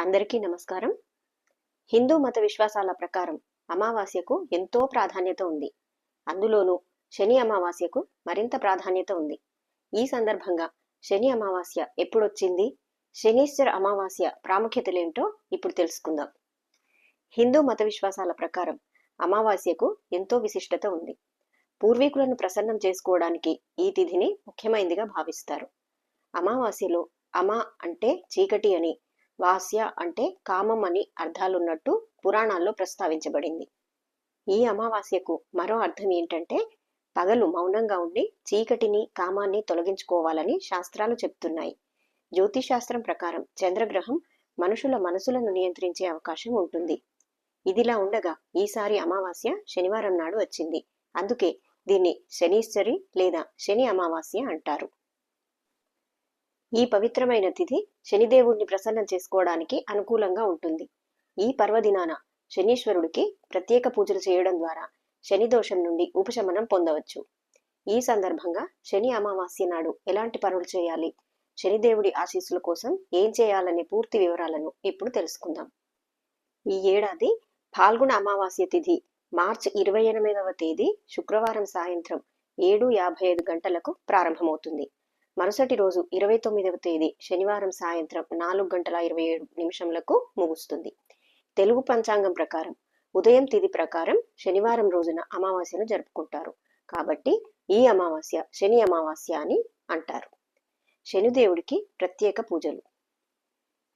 అందరికీ నమస్కారం. హిందూ మత విశ్వాసాల ప్రకారం అమావాస్యకు ఎంతో ప్రాధాన్యత ఉంది. అందులోనూ శని అమావాస్యకు మరింత ప్రాధాన్యత ఉంది. ఈ సందర్భంగా శని అమావాస్య ఎప్పుడొచ్చింది? శనీశ్వర అమావాస్య ప్రాముఖ్యతలేమిటో ఇప్పుడు తెలుసుకుందాం. హిందూ మత విశ్వాసాల ప్రకారం అమావాస్యకు ఎంతో విశిష్టత ఉంది. పూర్వీకులను ప్రసన్నం చేసుకోవడానికి ఈ తిథిని ముఖ్యమైనదిగా భావిస్తారు. అమావాస్యలో అమా అంటే చీకటి అని వాస్య అంటే కామం అని అర్థాలున్నట్టు పురాణాల్లో ప్రస్తావించబడింది. ఈ అమావాస్యకు మరో అర్థం ఏంటంటే పగలు మౌనంగా ఉండి చీకటిని కామాన్ని తొలగించుకోవాలని శాస్త్రాలు చెప్తున్నాయి. జ్యోతిశాస్త్రం ప్రకారం చంద్రగ్రహం మనుషుల మనసులను నియంత్రించే అవకాశం ఉంటుంది. ఇదిలా ఉండగా ఈసారి అమావాస్య శనివారం నాడు వచ్చింది. అందుకే దీన్ని శనీశ్వరి లేదా శని అమావాస్య అంటారు. ఈ పవిత్రమైన తిథి శనిదేవుణ్ణి ప్రసన్నం చేసుకోవడానికి అనుకూలంగా ఉంటుంది. ఈ పర్వదినాన శనీశ్వరుడికి ప్రత్యేక పూజలు చేయడం ద్వారా శని దోషం నుండి ఉపశమనం పొందవచ్చు. ఈ సందర్భంగా శని అమావాస్య నాడు ఎలాంటి పనులు చేయాలి? శనిదేవుడి ఆశీస్సుల కోసం ఏం చేయాలనే పూర్తి వివరాలను ఇప్పుడు తెలుసుకుందాం. ఈ ఏడాది ఫాల్గుణ అమావాస్య తిథి మార్చి ఇరవై ఎనిమిదవ తేదీ శుక్రవారం సాయంత్రం ఏడు యాభై ఐదు గంటలకు ప్రారంభమవుతుంది. మరుసటి రోజు ఇరవై తొమ్మిదవ తేదీ శనివారం సాయంత్రం నాలుగు గంటల ఇరవై ఏడు నిమిషంలకు ముగుస్తుంది. తెలుగు పంచాంగం ప్రకారం ఉదయం తిథి ప్రకారం శనివారం రోజున అమావాస్యను జరుపుకుంటారు. కాబట్టి ఈ అమావాస్య శని అమావాస్య అని అంటారు. శనిదేవుడికి ప్రత్యేక పూజలు.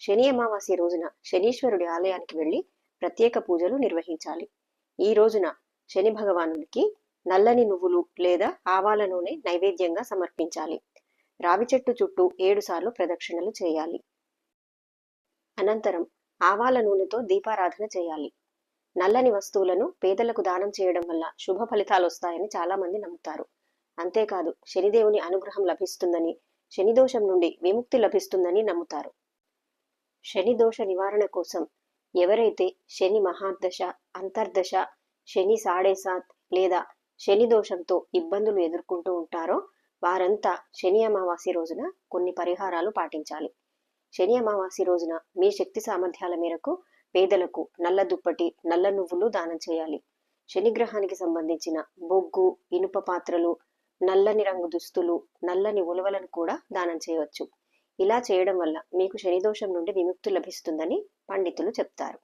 శని అమావాస్య రోజున శనీశ్వరుడి ఆలయానికి వెళ్ళి ప్రత్యేక పూజలు నిర్వహించాలి. ఈ రోజున శని భగవానుడికి నల్లని నువ్వులు లేదా ఆవాల నూనె నైవేద్యంగా సమర్పించాలి. రావి చెట్టు చుట్టూ ఏడుసార్లు ప్రదక్షిణలు చేయాలి. అనంతరం ఆవాల నూనెతో దీపారాధన చేయాలి. నల్లని వస్తువులను పేదలకు దానం చేయడం వల్ల శుభ ఫలితాలు వస్తాయని చాలామంది నమ్ముతారు. అంతేకాదు శనిదేవుని అనుగ్రహం లభిస్తుందని శని దోషం నుండి విముక్తి లభిస్తుందని నమ్ముతారు. శని దోష నివారణ కోసం ఎవరైతే శని మహాదశ అంతర్దశ శని సాడేసాత్ లేదా శని దోషంతో ఇబ్బందులు ఎదుర్కొంటూ ఉంటారో వారంతా శని అమావాస్య రోజున కొన్ని పరిహారాలు పాటించాలి. శని అమావాస్య రోజున మీ శక్తి సామర్థ్యాల మేరకు పేదలకు నల్ల దుప్పటి నల్ల నువ్వులు దానం చేయాలి. శని గ్రహానికి సంబంధించిన బొగ్గు ఇనుప పాత్రలు నల్లని రంగు దుస్తులు నల్లని ఉలవలను కూడా దానం చేయవచ్చు. ఇలా చేయడం వల్ల మీకు శని దోషం నుండి విముక్తి లభిస్తుందని పండితులు చెప్తారు.